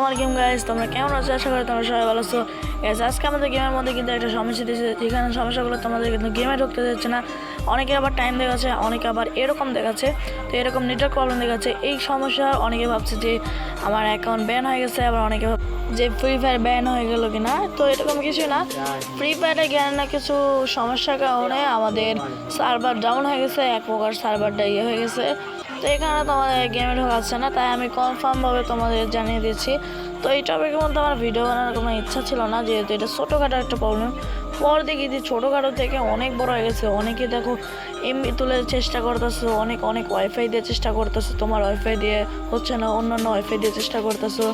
আমার game guys তোমরা কেমন আছো? আশা করি তোমরা সবাই ভালো আছো। Guys, আজকে আমাদের গেমের মধ্যে কিন্তু একটা সমস্যা দিয়েছে। যেখানে সমস্যাগুলো তোমাদের কিন্তু গেমে ঢুকতে যাচ্ছে না। অনেকে আবার টাইম দেখাচ্ছে অনেকে আবার এরকম দেখাচ্ছে। তো এরকম নেটওয়ার্ক প্রবলেম দেখাচ্ছে। এই সমস্যা অনেকে ভাবছে যে আমার অ্যাকাউন্ট ব্যান হয়ে গেছে আবার অনেকে যে ফ্রি ফায়ার ব্যান হয়ে গেল কি না তো এরকম কিছু না। ফ্রি ফায়ারে জ্ঞান না কিছু সমস্যার কারণে আমাদের সার্ভার ডাউন হয়ে গেছে এক প্রকার সার্ভারটা ইয়ে হয়ে গেছে। তো এখানে তোমাদের গেমে ঢোকাচ্ছে না, তাই আমি কনফার্মভাবে তোমাদের জানিয়ে দিচ্ছি তো এই টপিকের মধ্যে আমার ভিডিও বানানোর কোনো ইচ্ছা ছিল না, যেহেতু এটা ছোটোখাটো একটা প্রবলেম পর দেখি যে ছোটোখাটো থেকে অনেক বড় হয়ে গেছে, অনেকে দেখো এমবি তুলে চেষ্টা করতেছো, অনেক অনেক ওয়াইফাই দিয়ে চেষ্টা করতেছো, তোমার ওয়াইফাই দিয়ে হচ্ছে না, অন্যান্য ওয়াইফাই দিয়ে চেষ্টা করতেছো,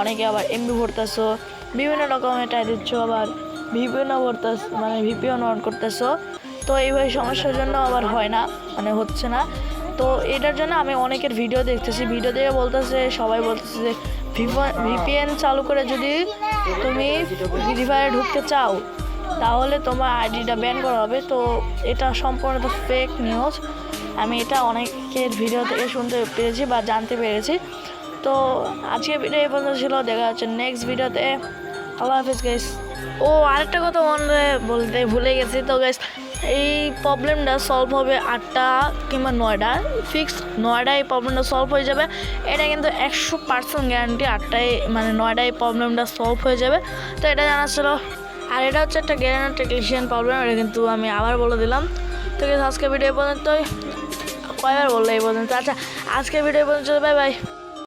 অনেকে আবার এমবি ভরতেছো, বিভিন্ন রকমের টাই দিচ্ছ আবার ভিপিএনও ভরতেছ মানে ভিপিএন অন করতেছো। তো এইভাবে সমস্যার জন্য আবার হয় না মানে হচ্ছে না। তো এটার জন্য আমি অনেকের ভিডিও দেখতেছি। ভিডিও দেখে বলতেছে, সবাই বলতেছে যে ভিপিএন চালু করে যদি তুমি ফ্রি ফায়ারে ঢুকতে চাও, তাহলে তোমার আইডিটা ব্যান করা হবে। তো এটা সম্পূর্ণ তো ফেক নিউজ আমি এটা অনেকের ভিডিও থেকে শুনতে পেরেছি বা জানতে পেরেছি। তো আজকে ভিডিও এই পর্যন্ত ছিল। দেখা যাচ্ছে নেক্সট ভিডিওতে আল্লাহ হাফিজ গাইস ও, আরেকটা কথা মনে বলতে ভুলে গেছি। তো গাইস এই প্রবলেমটা সলভ হবে আটটা কিংবা নয়টা। ফিক্সড নয়টায় এই প্রবলেমটা সলভ হয়ে যাবে। এটা কিন্তু একশো পার্সেন্ট গ্যারান্টি আটটায় মানে নয়টায় প্রবলেমটা সলভ হয়ে যাবে। তো এটা জানা ছিল। আর এটা হচ্ছে একটা গ্যারান্টি টেকনিশিয়ান প্রবলেম এটা কিন্তু আমি আবার বলে দিলাম। তো আজকে ভিডিও পর্যন্তই। কয়বার বলল এই পর্যন্ত? আচ্ছা আজকে ভিডিও পর্যন্ত। Bye bye